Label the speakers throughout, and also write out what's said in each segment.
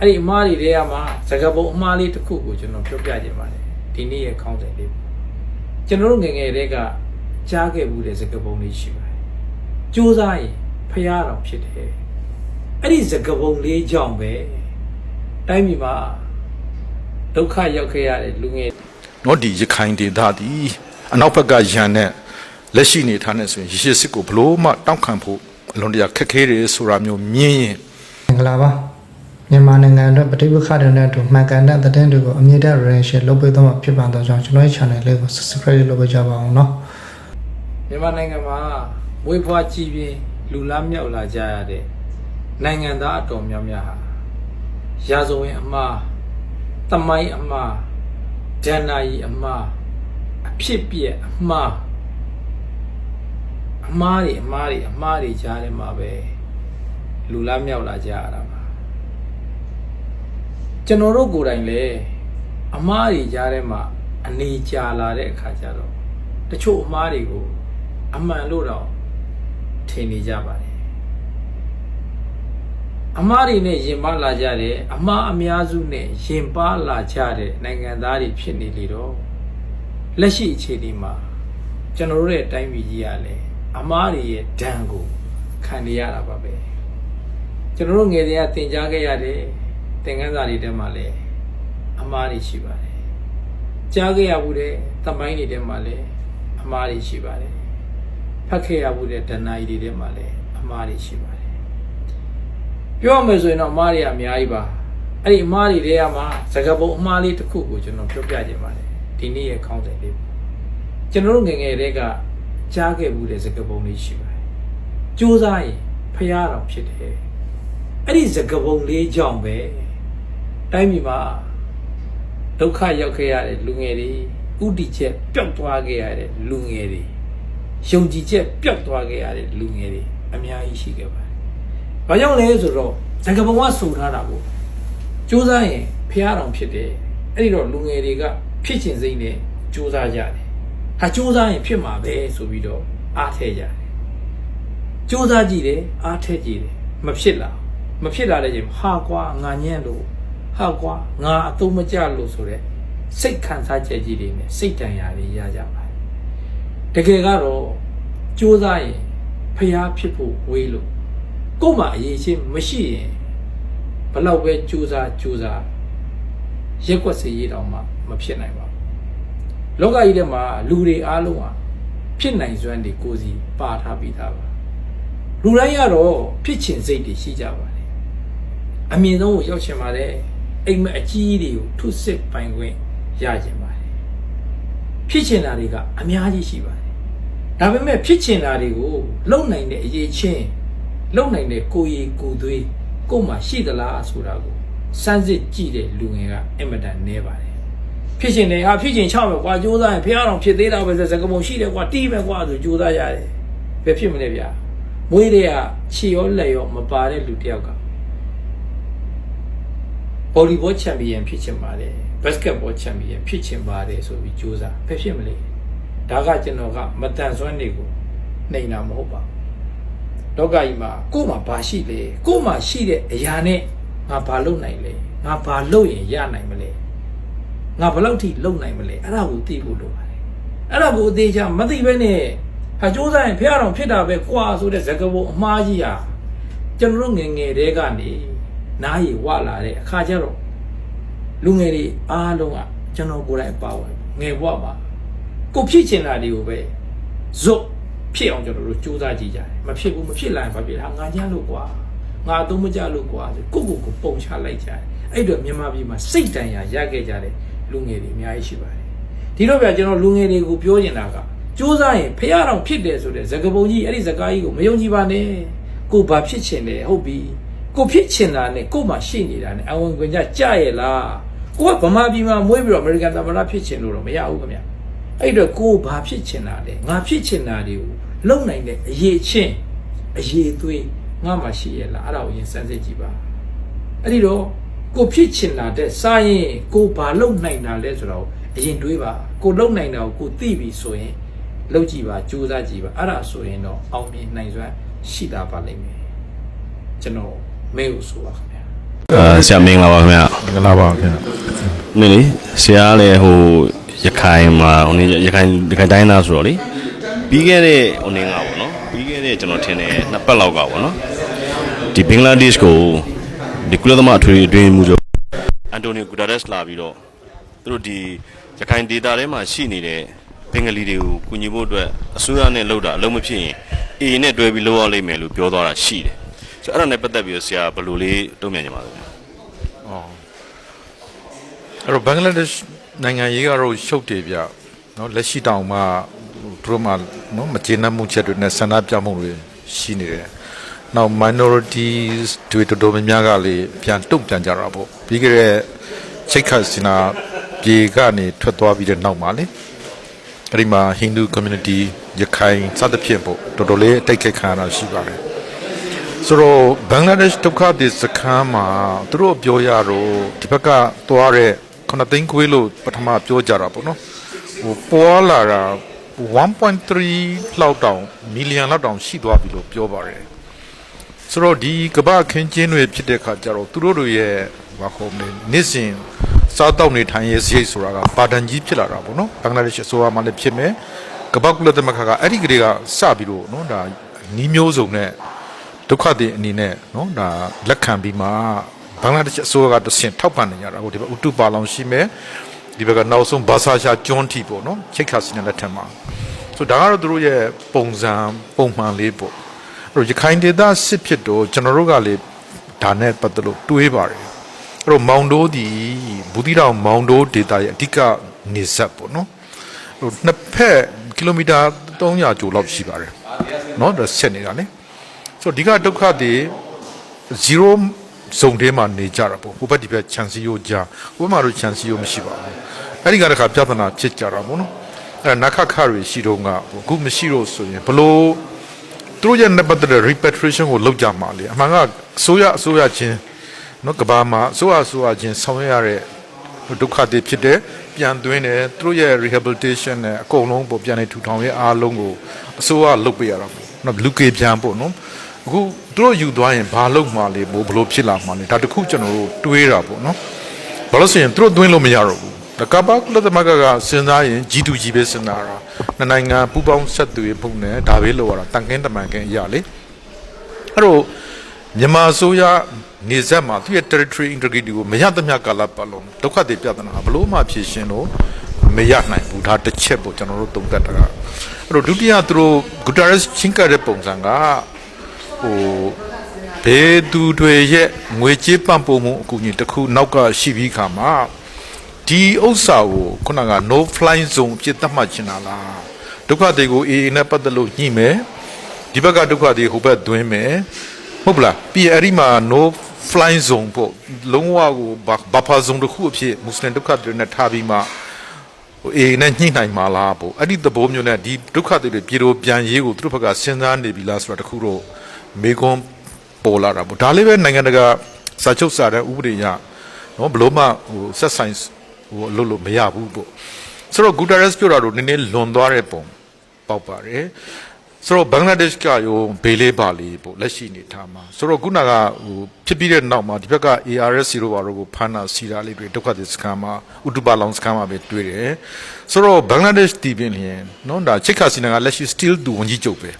Speaker 1: အဲ့ဒီအမားတွေထဲကမှစကားပုံအမားလေးတစ်ခုကိုကျွန်တော်ပြောပြခြင်းပါတယ်ဒီနေ့ရဲ့ခေါင်းစဉ်လေးကျွန်တော်တို့ငယ်ငယ်တည်းကကြားခဲ့မှုတဲ့စကားပုံလေးရှိပါတယ်စူးစမ်းရင်ဖျားတော်ဖြစ်တယ်အဲ့ဒီစကားပုံလေးကြောင့်ပဲတိုင်းပြည်မှာဒုက္ခရောက်ခဲ့ရတဲ့လူငယ်
Speaker 2: နော်ဒီရခိုင်ဒေသသည်အနောက်ဘက်ကရန်နဲ့လက်ရှိနေထားနေဆိုရင်ရရှိစစ်ကိုဘလို့မှတောက်ခံဖို့အလွန်တရာခက်ခဲတယ်ဆိုတာမျိုးမြင်ရင်
Speaker 3: မင်္ဂလာပါ မြန်မာနိုင်ငံအတွက်ပဋိပက္ခတွေနဲ့အတူမှန်ကန်တဲ့သတင်းတွေကိုအမြင့်တဲ့ relation လုပ်ပေးသွားမှာဖြစ်ပါတော့ကြောင့်ကျွန်တော်ရဲ့ channel လေးကို subscribe လုပ်ပေးကြပါအောင်နော်
Speaker 1: မြန်မာနိုင်ငံမှာမွေးဖွားကြီးပြင်းလူလားမြောက်လာကြရတဲ့နိုင်ငံသားအတော်များများဟာရာဇဝင်အမှားတမိုင်းအမှားဒဏ္ဍာရီအမှားအဖြစ်ပြက်အမှားအမှားတွေအမှားတွေအမှားတွေကြားထဲမှာပဲလူလားမြောက်လာကြရတာပါ ကျွန်တော်တို့ကိုယ်တိုင်လည်းအမှားတွေကြားထဲမှာအနေကြာလာတဲ့အခါကျတော့တချို့အမှားတွေကိုအမှန်လို့တော့ထင်နေကြပါတယ်အမားတွေနဲ့ယင်ပါလာကြတယ်အမားအများစုနဲ့ယင်ပါလာကြတဲ့နိုင်ငံသားတွေဖြစ်နေလေတော့လက်ရှိအခြေအနေမှာကျွန်တော်တို့ရဲ့တိုင်းပြည်ကြီးကလည်းအမားတွေရဲ့ဒဏ်ကိုခံနေရတာပါပဲကျွန်တော်တို့ငယ်တွေကသင်ကြားခဲ့ရတဲ့ သင်ခန်းစာတွေထဲမှာလည်းအမားတွေရှိပါတယ်ကြားခဲ့ရမှုတဲ့သမိုင်းတွေထဲမှာလည်းအမားတွေရှိပါတယ်ဖတ်ခဲ့ရမှုတဲ့ဒဏ္ဍာရီတွေထဲမှာလည်းအမားတွေရှိပါတယ်ပြောရမယ်ဆိုရင်တော့အမားတွေကအများကြီးပါအဲ့ဒီအမားတွေထဲကမှစကားပုံအမားလေးတစ်ခုကိုကျွန်တော်ပြောပြခြင်းပါတယ်ဒီနေ့ရဲ့ခေါင်းစဉ်လေးကျွန်တော်တို့ငယ်ငယ်တည်းကကြားခဲ့မှုတဲ့စကားပုံလေးရှိပါတယ်စူးစမ်းရင်ဖျားတော်ဖြစ်တယ်အဲ့ဒီစကားပုံလေးကြောင့်ပဲ တိုင်းပြည်မှာဒုက္ခရောက်ခဲ့ရတဲ့လူငယ်တွေဥတီချက်ပျောက်သွားခဲ့ရတဲ့လူငယ်တွေယုံကြည်ချက်ပျောက်သွားခဲ့ရတဲ့လူငယ်တွေအများကြီးရှိခဲ့ပါတယ်။ဘာကြောင့်လဲဆိုတော့သံဃဘုံကဆိုထားတာကိုစူးစမ်းရင်ဖះတော်ဖြစ်တယ်။အဲ့ဒီတော့လူငယ်တွေကဖြစ်ချင်စိမ့်နဲ့စူးစမ်းကြတယ်။ဟာစူးစမ်းရင်ဖြစ်မှာပဲဆိုပြီးတော့အားထည့်ကြတယ်။စူးစမ်းကြည့်တယ်အားထည့်ကြည့်တယ်မဖြစ်လာမဖြစ်လာတဲ့ချိန်ဟာကွာငါညံ့လို့ ဟာကွာငါအတုံးမကြလို့ဆိုတဲ့စိတ်ခံစားချက်ကြီးတွေနဲ့စိတ်တန်ရာတွေရကြပါတယ်။တကယ်ကတော့စူးစမ်းရင်ဖျားဖြစ်ဖို့ဝေးလို့ကို့မှာအရေးချင်းမရှိရင်ဘလောက်ပဲစူးစမ်းစူးစမ်းရက်ွက်စေရတောင်မှမဖြစ်နိုင်ပါဘူးလောကကြီးထဲမှာလူတွေအားလုံးဟာဖြစ်နိုင်စွမ်းတွေကိုယ်စီပါထားပြီးသားပါလူတိုင်းကတော့ဖြစ်ချင်စိတ်တွေရှိကြပါတယ်အမြင့်ဆုံးကိုရောက်ချင်ပါတယ် အိမ်မက်အကြီးတွေကိုထုစစ်ပိုင်ခွင့်ရချင်ပါတယ်ဖြစ်ချင်တာတွေကအများကြီးရှိပါတယ်။ဒါပေမဲ့ဖြစ်ချင်တာတွေကိုလုံနိုင်တဲ့အရေးချင်းလုံနိုင်တဲ့ကိုယ်ရည်ကိုယ်သွေးကိုယ်မှာရှိသလားဆိုတာကိုစမ်းစစ်ကြည့်တဲ့လူငယ်ကအင်မတန်နည်းပါတယ်။ဖြစ်ချင်တယ်ဟာဖြစ်ချင်ချမယ်ကွာကြိုးစားရင်ဖះအောင်ဖြစ်သေးတာပဲဆိုစကပုံရှိတယ်ကွာတီးမယ်ကွာဆိုကြိုးစားရတယ်။ဘယ်ဖြစ်မလဲဗျာ။မွေးတွေကခြေရောလက်ရောမပါတဲ့လူတစ်ယောက်က ဗော်လီဘောချန်ပီယံဖြစ်ချင်ပါတယ်ဘတ်စကတ်ဘောချန်ပီယံဖြစ်ချင်ပါတယ်ဆိုပြီးကြိုးစားဘယ်ဖြစ်မလဲဒါကကျွန်တော်ကမတန်ဆွမ်းနေကိုနှိမ်တာမဟုတ်ပါဘူးလောကကြီးမှာကို့မှာဘာရှိလဲကို့မှာရှိတဲ့အရာနဲ့ငါဘာလုပ်နိုင်လဲငါဘာလုပ်ရင်ရနိုင်မလဲငါဘယ်လောက်ထိလုပ်နိုင်မလဲအဲ့ဒါကိုသိဖို့လိုပါတယ်အဲ့ဒါကိုအသေးချာမသိဘဲနဲ့ဟာကြိုးစားရင်ဖះတော်ဖြစ်တာပဲကွာဆိုတဲ့ဇကဘုံအမှားကြီးဟာကျွန်တော်တို့ငယ်ငယ်တည်းကနေ နားရီဝလာတဲ့အခါကျတော့လူငယ်တွေအားလုံးကကျွန်တော်ကိုယ်တိုင်အပါဝင်ငယ်ဘဝမှာကိုဖြစ်ချင်တာတွေကိုပဲဇွတ်ဖြစ်အောင်ကျွန်တော်တို့စူးစမ်းကြည့်ကြတယ်မဖြစ်ဘူးမဖြစ်လာရင်ဘာဖြစ်လဲဟာငါကြလို့ကွာငါအသုံးမကြလို့ကွာဆိုကိုကိုကိုပုံချလိုက်ကြတယ်အဲ့တော့မြန်မာပြည်မှာစိတ်တန်ရာရခဲ့ကြတဲ့လူငယ်တွေအများကြီးရှိပါတယ်ဒီတော့ဗျာကျွန်တော်လူငယ်တွေကိုပြောချင်တာကစူးစမ်းရင်ဖះတော်ဖြစ်တယ်ဆိုတဲ့ဇကပုံကြီးအဲ့ဒီဇကားကြီးကိုမယုံကြည်ပါနဲ့ကိုဘာဖြစ်ချင်လဲဟုတ်ပြီ ကိုဖြစ်ချင်တာနဲ့ကိုမှရှိနေတာနဲ့အဝင်ခွင့်ကြကြရဲ့လားကိုကဗမာပြည်မှာမွေးပြီးတော့အမေရိကန်သမ္မတဖြစ်ချင်လို့တော့မရဘူးခင်ဗျအဲ့တော့ကိုဘာဖြစ်ချင်တာလဲငါဖြစ်ချင်တာတွေကိုလုံနိုင်တဲ့အရေးချင်းအရေးသွေးငါမှရှိရဲ့လားအဲ့ဒါကိုရင်စမ်းစစ်ကြည့်ပါအဲ့ဒီတော့ကိုဖြစ်ချင်တာတဲ့စားရင်ကိုဘာလုံနိုင်တာလဲဆိုတော့အရင်တွေးပါကိုလုံနိုင်တာကိုကိုသိပြီဆိုရင်လုံကြည့်ပါကြိုးစားကြည့်ပါအဲ့ဒါဆိုရင်တော့အောင်မြင်နိုင်စွမ်းရှိတာပါလိမ့်မယ်ကျွန်တော် မဲကိုဆိုပါခင်ဗျ
Speaker 4: အာဆရာမင်္ဂလာပါခင်ဗျာ
Speaker 2: မင်္ဂလာပါခင်ဗျာ
Speaker 4: နည်းလေဆရာကလည်းဟိုရခိုင်မှာဟိုနေရခိုင်ရခိုင်တိုင်းသားဆိုတော့လေပြီးခဲ့တဲ့ဟိုနေငါပေါ့နော်ပြီးခဲ့တဲ့ကျွန်တော်ထင်တယ်နှစ်ပတ်လောက်ကပေါ့နော်ဒီဘင်္ဂလားဒေ့ရှ်ကိုဒီကုလသမဂ္ဂအထွေထွေအတွင်းမှုချုပ်အန်တိုနီယိုဂူတာရက်စ်လာပြီးတော့သူတို့ဒီရခိုင်ဒေတာထဲမှာရှိနေတဲ့ဘင်္ဂလီတွေကိုကူညီဖို့အတွက်အစိုးရနဲ့လှုပ်တာအလုံးမဖြစ်ရင်အေနဲ့တွဲပြီးလှုပ်ရလိမ့်မယ်လို့ပြောသွားတာရှိတယ် ဆိုတော့အဲ့ဒါနဲ့ပတ်သက်ပြီးတော့ဆရာဘယ်လိုလေးတုံ့ပြန်ကြပါလဲ
Speaker 2: အဲ့တော့ဘင်္ဂလားဒေ့ရှ်နိုင်ငံရေးကတော့ရှုပ်တယ်ဗျနော်လက်ရှိတောင်မှသူတို့မှနော်မကျေနပ်မှုချက်တွေနဲ့ဆန္ဒပြမှုတွေရှိနေတယ်နောက် minorities တွေတော်တော်များများကလေပြန်တုံ့ပြန်ကြတာပေါ့ပြီးကြတဲ့ချိတ်ခတ်စင်နာပြေကနေထွက်သွားပြီးတဲ့နောက်မှာလေအဲ့ဒီမှာ Hindu community ရခိုင်စသဖြင့်ပေါ့တော်တော်လေးအတိုက်ခိုက်ခံရတာရှိပါတယ် ဆိုတော့ဘင်္ဂလားဒေ့ရှ်ဒုက္ခသည်စခန်းမှာသူတို့ပြောရတော့ဒီဘက်ကသွားတဲ့ခုနသိန်းခွေးလို့ပထမပြောကြတာပေါ့နော်ဟိုပေါ်လာတာ1.3လောက်တောင်မီလီယံလောက်တောင်ရှိသွားပြီလို့ပြောပါတယ်ဆိုတော့ဒီကမ္ဘာအခင်းကျင်းတွေဖြစ်တဲ့ခါကျတော့သူတို့တွေရဲ့ဘာခေါ်မလဲနေ့စဉ်စားတောက်နေထိုင်ရေးစရိတ်ဆိုတာကပါဒန်ကြီးဖြစ်လာတာပေါ့နော်ဘင်္ဂလားဒေ့ရှ်အစိုးရမှလည်းဖြစ်မယ်ကမ္ဘာကုလသမဂ္ဂကအဲ့ဒီကလေးကစပြီးတော့နော်ဒါနီးမျိုးစုံနဲ့ ဒုက္ခတွေအနေနဲ့နော်ဒါလက်ခံပြီးမှဘင်္ဂလားဒေ့ရှ်အစိုးရကတဆင့်ထောက်ပံ့နေကြတာဟိုဒီဘက်ဥတုပါလောင်ရှိမယ်ဒီဘက်ကနောက်ဆုံးဘာသာရှာကျွန်းထီပေါ့နော်ချိတ်ခါစင်းတဲ့လက်ထက်မှာဆိုဒါကတော့သူတို့ရဲ့ပုံစံပုံမှန်လေးပေါ့အဲ့တော့ရခိုင်ဒေသစစ်ဖြစ်တော့ကျွန်တော်တို့ကလေဒါနဲ့ပတ်သက်လို့တွေးပါတယ်အဲ့တော့မောင်တိုးဒီဘူးတိတောင်မောင်တိုးဒေသရဲ့အဓိကနေဆက်ပေါ့နော်ဟိုနှစ်ဖက်ကီလိုမီတာ300ကျော်လောက်ရှိပါတယ်နော်ဒါဆက်နေတာလေ ဆိုတော့ဒီကဒုက္ခတွေ0ဇုံထဲမှာနေကြတာပေါ့ဟိုဘက်ဒီဘက်ခြံစည်းရိုးကြားဟိုဘက်မှာတော့ခြံစည်းရိုးမရှိပါဘူးအဲ့ဒီကတခါပြဿနာဖြစ်ကြတာပေါ့နော်အဲ့ဒါနခခတွေရှိတော့ကအခုမရှိတော့ဆိုရင်ဘလို့သူတို့ရဲ့ net ပတ်သက်တဲ့ repatriation ကိုလောက်ကြမှာလေအမှန်ကအစိုးရအစိုးရချင်းနော်ကဘာမှာအစိုးရအစိုးရချင်းဆောင်ရွက်ရတဲ့ဒုက္ခတွေဖြစ်တဲ့ပြန်သွင်းတယ်သူတို့ရဲ့ rehabilitation နဲ့အကုန်လုံးပေါ့ပြန်နေထူထောင်ရဲ့အားလုံးကိုအစိုးရလုပ်ပေးရတာပေါ့နော်လူကေပြန်ပေါ့နော် အခုသူတို့ယူသွားရင်ဘာလုပ်မှာလဲဘို့ဘလို့ဖြစ်လာမှာလဲဒါတခုကျွန်တော်တို့တွေးတာပေါ့နော်ဘာလို့ဆိုရင်သူတို့သွင်းလို့မရတော့ဘူးဒါကဘာကုလသမဂ္ဂကစဉ်းစားရင် G2G ပဲစဉ်းစားတာနှစ်နိုင်ငံပူးပေါင်းဆက်သွယ်မှုနဲ့ဒါပဲလို့ရတာတန်ကင်းတမန်ကင်းအရာလေအဲ့တော့မြန်မာအစိုးရနေဆက်မှာသူရဲ့ territory integrity ကိုမရသမျှကာလပတ်လုံးဒုက္ခတွေပြဿနာဘလို့မှဖြေရှင်းလို့မရနိုင်ဘူးဒါတစ်ချက်ပေါ့ကျွန်တော်တို့သုံးသပ်တာကအဲ့တော့ဒုတိယသူတို့ Guterres ချင်းကတဲ့ပုံစံက ဟိုဘေးသူတွေရဲ့ငွေကြေးပံ့ပိုးမှုအကူအညီတစ်ခုနောက်ကရှိပြီးခါမှာဒီဥစ္စာကိုခုနက no fly zone အဖြစ်သတ်မှတ်ချင်တာလားဒုက္ခတွေကို AA နဲ့ပတ်သက်လို့ညှိမယ်ဒီဘက်ကဒုက္ခတွေဟိုဘက်သွင်းမယ်ဟုတ်ပလားပြီးရင်အဲ့ဒီမှာ no fly zone ပေါ့လုံးဝကို buffer zone တစ်ခုအဖြစ်မွတ်စလင်ဒုက္ခတွေနဲ့ထားပြီးမှဟိုအေနဲ့ညှိနှိုင်မှာလားပေါ့အဲ့ဒီသဘောမျိုးနဲ့ဒီဒုက္ခတွေတွေပြေတော့ပြန်ရေးကိုသူတို့ဘက်ကစဉ်းစားနေပြီလားဆိုတာတခုတော့ မေကွန်ပေါ်လာတာပေါ့ဒါလေးပဲနိုင်ငံတကာစာချုပ်စာတဲ့ဥပဒေရနော်ဘလို့မှဟိုဆက်ဆိုင်ဟိုအလုပ်လို့မရဘူးပေါ့ဆိုတော့ဂူတာရက်စ်ပြောတာတော့နည်းနည်းလွန်သွားတဲ့ပုံပေါက်ပါတယ်ဆိုတော့ဘင်္ဂလားဒေ့ရှ်ကရောဘေးလေးပါလေးပေါ့လက်ရှိနေထားမှာဆိုတော့ခုနကဟိုဖြစ်ပြီးတဲ့နောက်မှာဒီဘက်က ARS 0ဘာတို့ကိုဖမ်းတာစီတာလေးတွေဒုက္ခသည်စခန်းမှာဥတုပါလောင်စခန်းမှာပဲတွေ့တယ်ဆိုတော့ဘင်္ဂလားဒေ့ရှ်တီးပင်လျင်နော်ဒါချိတ်ခါစီနာကလက်ရှိ still သူဝန်ကြီးချုပ်ပဲ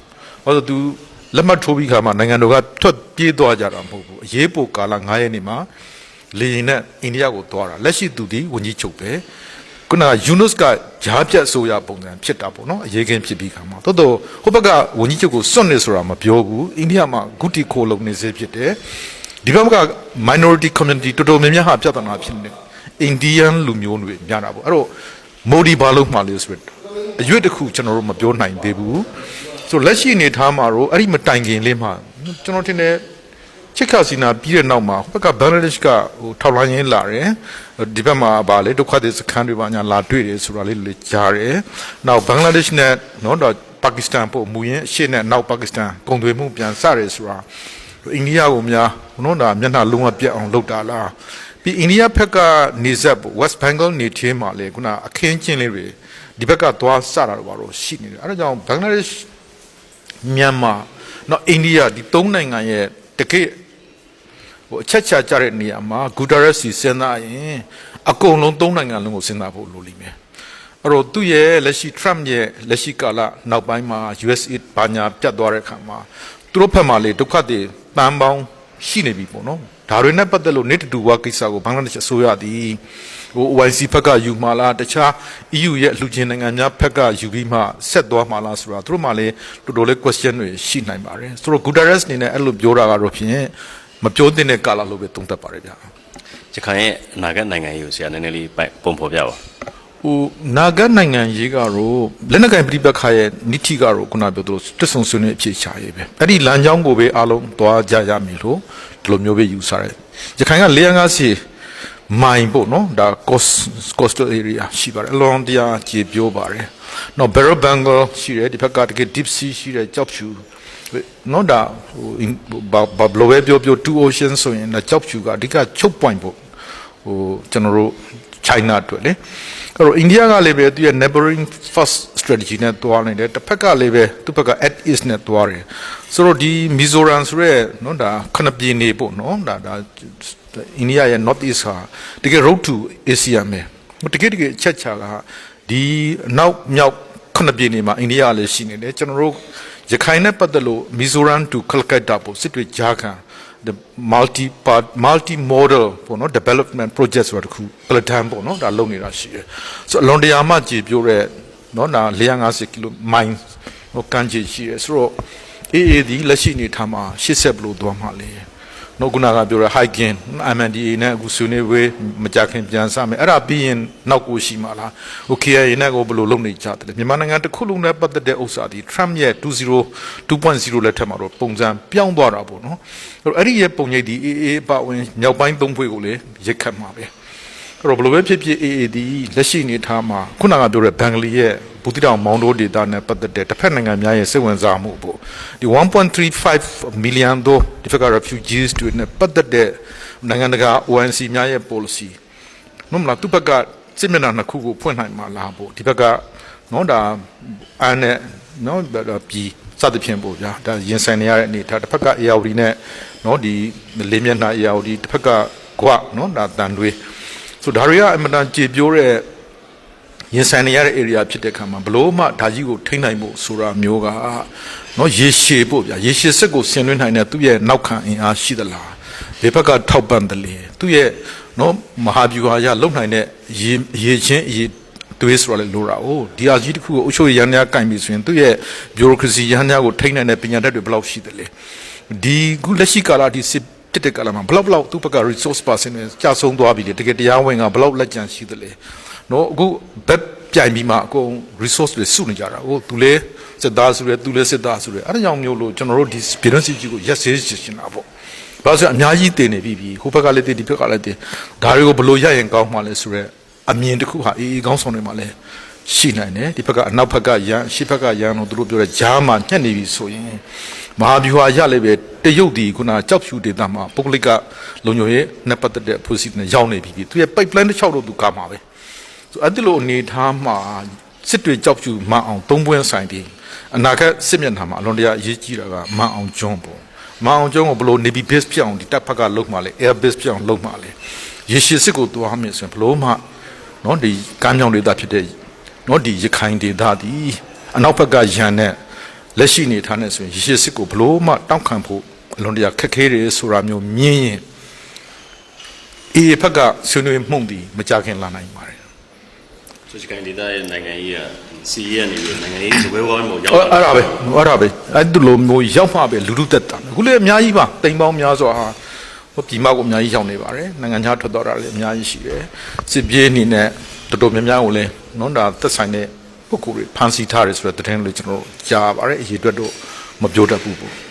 Speaker 2: ဟောဆိုသူ လက်မှတ်ထိုးပြီးခါမှာနိုင်ငံတော်ကထွက်ပြေးသွားကြတာမဟုတ်ဘူးအရေးပိုကာလ9ရက်နေ့မှာလေရင်နဲ့အိန္ဒိယကိုသွားတာလက်ရှိသူဒီဝန်ကြီးချုပ်ပဲခုနကယူနုစ်ကဂျားပြတ်ဆိုရပုံစံဖြစ်တာပေါ့နော်အရေးကင်းဖြစ်ပြီးခါမှာတော်တော်ဟိုဘက်ကဝန်ကြီးချုပ်ကိုစွန့်နေဆိုတာမပြောဘူးအိန္ဒိယမှာဂုတိခိုလုံနေစေဖြစ်တယ်ဒီဘက်က minority community တော်တော်များများဟာပြဿနာဖြစ်နေအိန္ဒိယလူမျိုးတွေများတာပေါ့အဲ့တော့မိုဒီဘာလို့မှလဲဆိုရအရွေ့တစ်ခုကျွန်တော်တို့မပြောနိုင်သေးဘူး ဆိုလက်ရှိအနေထားမှာတော့အဲ့ဒီမတိုင်ခင်လေးမှာကျွန်တော်ထင်တယ်ချစ်ခါစီနာပြီးတဲ့နောက်မှာဟိုဘက်ကဘင်္ဂလားဒေ့ရှ်ကဟိုထောက်လိုင်းရင်းလာတယ်ဒီဘက်မှာဗာလေဒုက္ခသည်စခန်းတွေပါညာလာတွေ့တယ်ဆိုတာလေးလေကြားတယ်နောက်ဘင်္ဂလားဒေ့ရှ်နဲ့နော်တော့ပါကစ္စတန်ပို့မူရင်းအရှေ့နဲ့နောက်ပါကစ္စတန်ကုန်သွယ်မှုပြန်စတယ်ဆိုတာအိန္ဒိယကိုများနော်ဒါမျက်နှာလုံးဝပြတ်အောင်လုပ်တာလားပြီးအိန္ဒိယဘက်ကနေဆက်ပေါ့ West Bengal နေထင်းမှာလေခုနအခင်းကျင်းလေးတွေဒီဘက်ကသွားစတာတော့ဘာလို့ရှိနေတယ်အဲဒါကြောင့်ဘင်္ဂလားဒေ့ရှ် မြန်မာနော်အိန္ဒိယဒီသုံးနိုင်ငံရဲ့တကယ့်ဟိုအချက်ချာကြတဲ့နေရာမှာဂူတာရက်စီစဉ်းစားရင်အကုန်လုံးသုံးနိုင်ငံလုံးကိုစဉ်းစားဖို့လိုလိမ့်မယ်အဲ့တော့သူ့ရဲ့လက်ရှိ Trump ရဲ့လက်ရှိကာလနောက်ပိုင်းမှာ USA ဘာညာပြတ်သွားတဲ့အခါမှာသူတို့ဘက်မှာလေဒုက္ခတွေတန်ပေါင်းရှိနေပြီပေါ့နော်ဒါတွေနဲ့ပတ်သက်လို့နေတတူဝါကိစ္စကိုဘင်္ဂလားဒေ့ရှ်အစိုးရသည် ဟို OIC ဘက်ကယူမှာလားတခြား EU ရဲ့လူချင်းနိုင်ငံများဘက်ကယူပြီးမှဆက်သွားမှာလားဆိုတာသူတို့မှလည်းတော်တော်လေး question တွေရှိနိုင်ပါတယ်ဆိုတော့ Guterres အနေနဲ့အဲ့လိုပြောတာကတော့ဖြင့်မပြောသင့်တဲ့ကာလလို့ပဲသုံးသပ်ပါတယ်ဗျာ
Speaker 4: ရခိုင်ရဲ့အနာဂတ်နိုင်ငံရေးကိုဆရာနည်းနည်းလေးပိုင်ပုံဖော်ပြပါ
Speaker 2: ဟိုနာဂတ်နိုင်ငံရေးကတော့လက်နက်ကင်ပြိပက္ခရဲ့နိတိကတော့ခုနပြောသလိုတစ်ဆုံဆွေးနွေးအဖြစ်ရှာရေးပဲအဲ့ဒီလမ်းကြောင်းကိုပဲအားလုံးသွားကြရမည်လို့ဒီလိုမျိုးပဲယူဆရတယ်ရခိုင်က450 မိုင်ပေါ့နော်ဒါ coast coastal area ရှိပါတယ်အလွန်တရာကြေပြောပါတယ်နော် Barrow Bengal ရှိတယ်ဒီဘက်ကတကယ် deep sea ရှိတယ်ကြောက်ဖြူနော်ဒါဟိုဘာဘာဘလိုပဲပြောပြော two ocean ဆိုရင်ဒါကြောက်ဖြူကအဓိကချုပ် point ပေါ့ဟိုကျွန်တော်တို့ China အတွက်လေအဲ့တော့အိန္ဒိယကလည်းပဲသူရဲ့ neighboring first strategy နဲ့တွားနေတယ်တစ်ဖက်ကလည်းပဲသူ့ဘက်က at east နဲ့တွားတယ်ဆိုတော့ဒီ Mizoram ဆိုရဲနော်ဒါခဏပြည်နေပေါ့နော်ဒါဒါ အိန္ဒိယရဲ့ north east ဟာတကယ် road to Asia ပဲတကယ်တကယ်အချက်ချာကဒီနောက်မြောက်ခဏပြည်နေမှာအိန္ဒိယကလည်းရှိနေတယ်ကျွန်တော်တို့ရခိုင်နဲ့ပတ်သက်လို့ Mizoram to Kolkata ပေါ့စစ်တွေကြားခံ the multi part multi model ပေါ့နော် development project ဆိုတာတခု plan ပေါ့နော်ဒါလုပ်နေတာရှိတယ်ဆိုတော့အလွန်တရာမှကြည်ပြိုးတဲ့နော်ဒါ450ကီလိုမိုင်ဟိုကန်ကြီးရှိတယ်ဆိုတော့ AA ဒီလက်ရှိအနေထားမှာ80ဘလို့သွားမှလဲ နော်ခုနကပြောတဲ့ hiking MNDA နဲ့အခုဆွေးနွေးဝေးမကြခင်ပြန်စမယ်အဲ့ဒါပြီးရင်နောက်ကိုရှိမှာလားဟို KIA နဲ့ကိုဘယ်လိုလုပ်နေကြတယ်လဲမြန်မာနိုင်ငံတစ်ခုလုံးနဲ့ပတ်သက်တဲ့ဥစ္စာဒီ Trump ရဲ့20 2.0လက်ထက်မှာတော့ပုံစံပြောင်းသွားတာပေါ့နော်အဲ့တော့အဲ့ဒီရဲ့ပုံရိပ်ဒီ AA အပဝင်မြောက်ပိုင်းသုံးဖွဲ့ကိုလည်းရက်ခတ်မှာပဲ အဲ့တော့ဘယ်လိုပဲဖြစ်ဖြစ် AA ဒီလက်ရှိအနေထားမှာခုနကပြောတဲ့ဘင်္ဂလီရဲ့ဘူတိတောင်မောင်တိုးဒေတာနဲ့ပတ်သက်တဲ့တစ်ဖက်နိုင်ငံများရဲ့စိတ်ဝင်စားမှုပေါ့ဒီ1.35 million တို့ဒီဖက်က refugees တွေနဲ့ပတ်သက်တဲ့နိုင်ငံတကာ ONC များရဲ့ policy နော်မလားသူ့ဘက်ကစစ်မျက်နှာနှစ်ခုကိုဖွင့်နိုင်မှာလားပေါ့ဒီဘက်ကနော်ဒါအန်နဲ့နော်ပြီးစသဖြင့်ပေါ့ဗျာဒါရင်ဆိုင်နေရတဲ့အနေထားတစ်ဖက်က ARD နဲ့နော်ဒီလေးမျက်နှာ ARD တစ်ဖက်ကကွနော်ဒါတန်တွေ ဆိုဒါတွေကအင်မတန်ကြေပြိုးတဲ့ရင်ဆိုင်နေရတဲ့ area ဖြစ်တဲ့ခါမှာဘလို့မှဒါကြီးကိုထိန်းနိုင်ဖို့ဆိုတာမျိုးကနော်ရေရှည်ပေါ့ဗျာရေရှည်စစ်ကိုဆင်နွှဲနိုင်တဲ့သူ့ရဲ့နောက်ခံအင်အားရှိသလားဒီဘက်ကထောက်ပံ့တယ်လေသူ့ရဲ့နော်မဟာဗျူဟာရလုံနိုင်တဲ့ရေရေချင်းရေတွေးဆိုရလဲလိုတာ哦ဒီအကြီးတစ်ခုကိုအုပ်ချုပ်ရန်များကင်ပြီဆိုရင်သူ့ရဲ့ bureaucracy ရန်များကိုထိန်းနိုင်တဲ့ပညာတတ်တွေဘယ်လောက်ရှိတယ်လဲဒီခုလက်ရှိကာလဒီစစ် တက်တဲ့ကာလမှာဘယ်လောက်ဘယ်လောက်သူ့ဘက်က resource person တွေကြာဆုံးသွားပြီလေတကယ်တရားဝင်ကဘယ်လောက်လက်ကျန်ရှိတယ်လဲနော်အခုဘက်ပြိုင်ပြီးမှအကုန် resource တွေစုနေကြတာဟိုသူလဲစစ်သားဆိုရယ်သူလဲစစ်သားဆိုရယ်အဲ့ဒါကြောင့်မျိုးလို့ကျွန်တော်တို့ဒီပြည်တွင်းစစ်ကြီးကိုရက်ဆေးချင်တာပေါ့ဘာလို့ဆိုအများကြီးတင်နေပြီပြီဟိုဘက်ကလည်းတင်ဒီဘက်ကလည်းတင်ဒါတွေကိုဘယ်လိုရရင်ကောင်းမှလဲဆိုရယ်အမြင်တစ်ခုဟာအေးအေးကောင်းဆောင်နေမှလဲရှိနိုင်တယ်ဒီဘက်ကအနောက်ဘက်ကရန်ရှေ့ဘက်ကရန်လို့သူတို့ပြောတဲ့ဂျားမှာညှက်နေပြီဆိုရင် မဟာဗျူဟာရလည်းပဲတရုတ်ဒီခုနကြောက်ဖြူဒေသမှာပုဂ္ဂလိကလုံခြုံရေးနဲ့ပတ်သက်တဲ့ policy နဲ့ရောက်နေပြီပြီသူရဲ့ pipeline တစ်ချောက်တော့သူကာမှာပဲဆိုအဲ့ဒီလိုအနေထားမှာစစ်တွေကြောက်ဖြူမအောင်သုံးပွင့်ဆိုင်ပြီးအနာဂတ်စစ်မျက်နှာမှာအလွန်တရာအရေးကြီးတာကမအောင်ကျွန်းပေါ့မအောင်ကျွန်းကိုဘလို့ navy base ဖြစ်အောင်ဒီတပ်ဖက်ကလုပ်မှလဲ air base ဖြစ်အောင်လုပ်မှလဲရေရှည်စစ်ကိုသွားမယ်ဆိုရင်ဘလို့မှနော်ဒီကမ်းမြောင်ဒေသဖြစ်တဲ့နော်ဒီရခိုင်ဒေသဒီအနောက်ဘက်ကရန်နဲ့ လက်ရှိနေထားနေဆိုရင်ရေရှည်စစ်ကိုဘလို့မှတောက်ခံဖို့အလွန်တရာခက်ခဲတယ်ဆိုတာမျိုးမြင်ရင်အေးဖက်ကဆွေးနွေးမှုန်ဒီမကြခင်လာနိုင်ပါတယ်
Speaker 4: ဆိုချကန်ဒေတာရဲ့နိုင်ငံရေးကစီရီကနေပြီးနိုင်ငံရေးစပွဲဝိုင်းပေါ်ရောက်
Speaker 2: အဲ့အဲ့ဒါပဲအဲ့ဒါပဲအဲ့ဒီလိုမျိုးရောက်မှပဲလူလူတက်တာအခုလည်းအများကြီးပါတိမ်ပေါင်းများစွာဟာဟိုဒီမောက်ကိုအများကြီးရောက်နေပါတယ်နိုင်ငံခြားထွက်တော့တာလည်းအများကြီးရှိတယ်စစ်ပြေးအနေနဲ့တော်တော်များများကိုလည်းနော်ဒါသက်ဆိုင်တဲ့ ပုဂ္ဂိုလ်တွေဖန်ဆီးထားတယ်ဆိုတဲ့သတင်းလေးကျွန်တော်ကြားပါတယ်အရေးအတွက်တော့မပြောတတ်ဘူးပေါ့